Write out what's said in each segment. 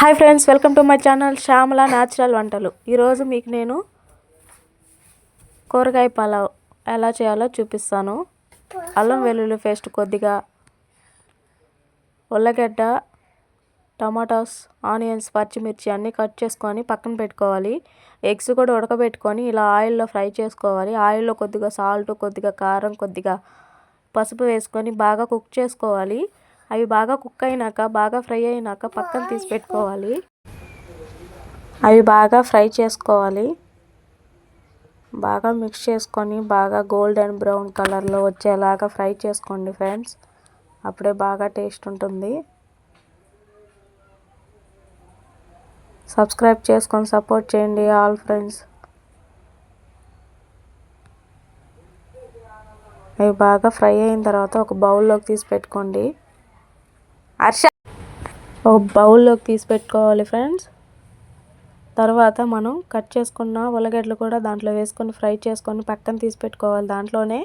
Hi friends welcome to my channel Shyamala natural వంటలు. ఈరోజు మీకు నేను కూరగాయ పలావ్ ఎలా చేయాలో చూపిస్తాను. అల్లం వెల్లుల్లి పేస్ట్ కొద్దిగా ఉల్లగడ్డ టమాటాస్ ఆనియన్స్ పచ్చిమిర్చి అన్నీ కట్ చేసుకొని పక్కన పెట్టుకోవాలి. ఎగ్స్ కూడా ఉడకబెట్టుకొని ఇలా ఆయిల్లో ఫ్రై చేసుకోవాలి. ఆయిల్లో కొద్దిగా సాల్ట్ కొద్దిగా కారం కొద్దిగా పసుపు వేసుకొని బాగా కుక్ చేసుకోవాలి. అవి బాగా కుక్ అయినాక బాగా ఫ్రై అయినాక పక్కన తీసి పెట్టుకోవాలి. అవి బాగా ఫ్రై చేసుకోవాలి. బాగా మిక్స్ చేసుకొని బాగా గోల్డెన్ బ్రౌన్ కలర్లో వచ్చేలాగా ఫ్రై చేసుకోండి ఫ్రెండ్స్. అప్పుడే బాగా టేస్ట్ ఉంటుంది. సబ్స్క్రైబ్ చేసుకొని సపోర్ట్ చేయండి ఆల్ ఫ్రెండ్స్. అవి బాగా ఫ్రై అయిన తర్వాత ఒక బౌల్లోకి తీసి పెట్టుకోండి. హర్ష ఒక బౌల్లోకి తీసి పెట్టుకోవాలి ఫ్రెండ్స్. తర్వాత మనం కట్ చేసుకున్న ఉల్లగడ్డలు కూడా దాంట్లో వేసుకొని ఫ్రై చేసుకొని పక్కన తీసి పెట్టుకోవాలి దాంట్లోనే.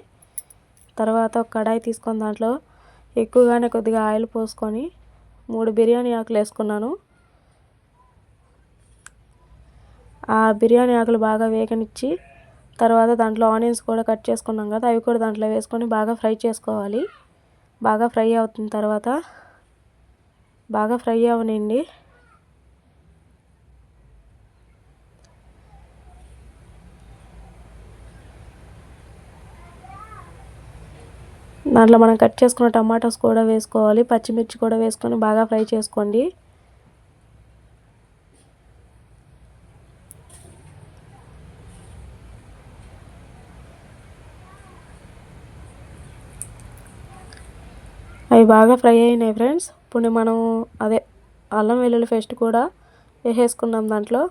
తర్వాత ఒక కడాయి తీసుకొని దాంట్లో ఎక్కువగానే కొద్దిగా ఆయిల్ పోసుకొని మూడు బిర్యానీ ఆకులు వేసుకున్నాను. ఆ బిర్యానీ ఆకులు బాగా వేగనిచ్చి తర్వాత దాంట్లో ఆనియన్స్ కూడా కట్ చేసుకున్నాం కదా అవి కూడా దాంట్లో వేసుకొని బాగా ఫ్రై చేసుకోవాలి. బాగా ఫ్రై అవుతున్న తర్వాత బాగా ఫ్రై అవనండి దాంట్లో మనం కట్ చేసుకున్న టమాటాస్ కూడా వేసుకోవాలి పచ్చిమిర్చి కూడా వేసుకొని బాగా ఫ్రై చేసుకోండి. అవి బాగా ఫ్రై అయినాయి ఫ్రెండ్స్. ఇప్పుడు మనం అదే అల్లం వెల్లుల్లి పేస్ట్ కూడా వేసేసుకున్నాం దాంట్లో.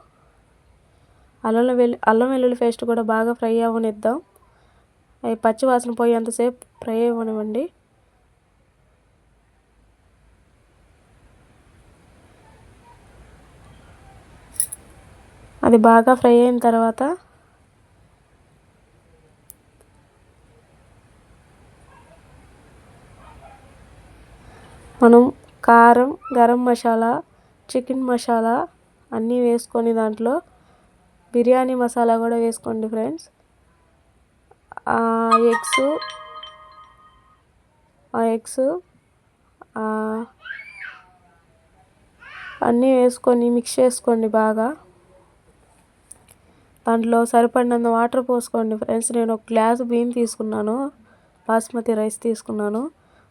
అల్లం వెల్లు అల్లం వెల్లుల్లి పేస్ట్ కూడా బాగా ఫ్రై అవ్వనిద్దాం అవి పచ్చి వాసన పోయేంతసేపు ఫ్రై అవ్వనివ్వండి అది బాగా ఫ్రై అయిన తర్వాత మనం కారం గరం మసాలా చికెన్ మసాలా అన్నీ వేసుకొని దాంట్లో బిర్యానీ మసాలా కూడా వేసుకోండి ఫ్రెండ్స్. ఎగ్స్ ఆ ఎగ్స్ అన్నీ వేసుకొని మిక్స్ చేసుకోండి బాగా. దాంట్లో సరిపడినంత వాటర్ పోసుకోండి ఫ్రెండ్స్. నేను ఒక గ్లాస్ బియ్యం తీసుకున్నాను బాస్మతి రైస్ తీసుకున్నాను.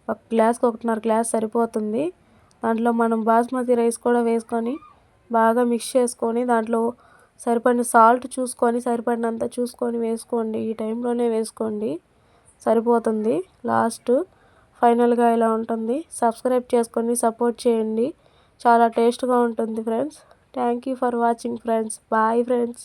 ఒక గ్లాస్కి ఒకటిన్నర గ్లాస్ సరిపోతుంది. దాంట్లో మనం బాస్మతి రైస్ కూడా వేసుకొని బాగా మిక్స్ చేసుకొని దాంట్లో సరిపడిన సాల్ట్ చూసుకొని సరిపడినంత చూసుకొని వేసుకోండి. ఈ టైంలోనే వేసుకోండి. సరిపోతుంది. లాస్ట్ ఫైనల్గా ఇలా ఉంటుంది. సబ్స్క్రైబ్ చేసుకొని సపోర్ట్ చేయండి. చాలా టేస్ట్గా ఉంటుంది friends. Thank you for watching friends. Bye friends.